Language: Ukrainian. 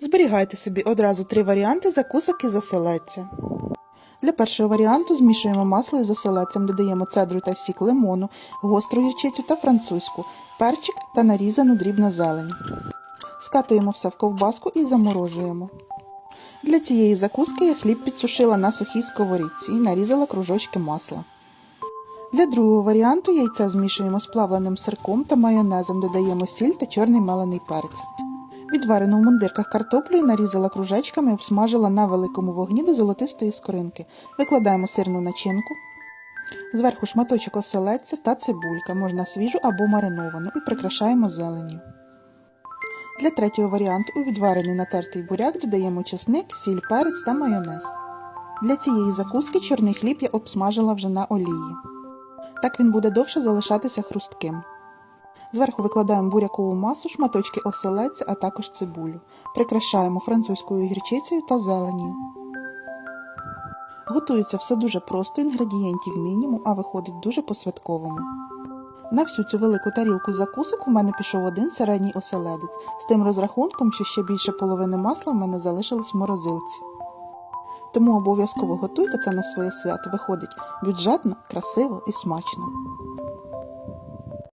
Зберігайте собі одразу три варіанти закусок із оселедця. Для першого варіанту змішуємо масло із оселедцем, додаємо цедру та сік лимону, гостру гірчицю та французьку, перчик та нарізану дрібну зелень. Скатуємо все в ковбаску і заморожуємо. Для цієї закуски я хліб підсушила на сухій сковорідці і нарізала кружочки масла. Для другого варіанту яйця змішуємо з плавленим сирком та майонезом, додаємо сіль та чорний мелений перець. Відварену в мундирках картоплю і нарізала кружечками обсмажила на великому вогні до золотистої скоринки. Викладаємо сирну начинку. Зверху шматочок оселедця та цибулька, можна свіжу або мариновану, і прикрашаємо зеленню. Для третього варіанту у відварений натертий буряк додаємо чесник, сіль, перець та майонез. Для цієї закуски чорний хліб я обсмажила вже на олії. Так він буде довше залишатися хрустким. Зверху викладаємо бурякову масу, шматочки оселедця, а також цибулю. Прикрашаємо французькою гірчицею та зеленню. Готується все дуже просто, інгредієнтів мінімум, а виходить дуже по-святковому. На всю цю велику тарілку закусок у мене пішов один середній оселедець, з тим розрахунком, що ще більше половини масла в мене залишилось в морозилці. Тому обов'язково готуйте це на своє свято. Виходить бюджетно, красиво і смачно.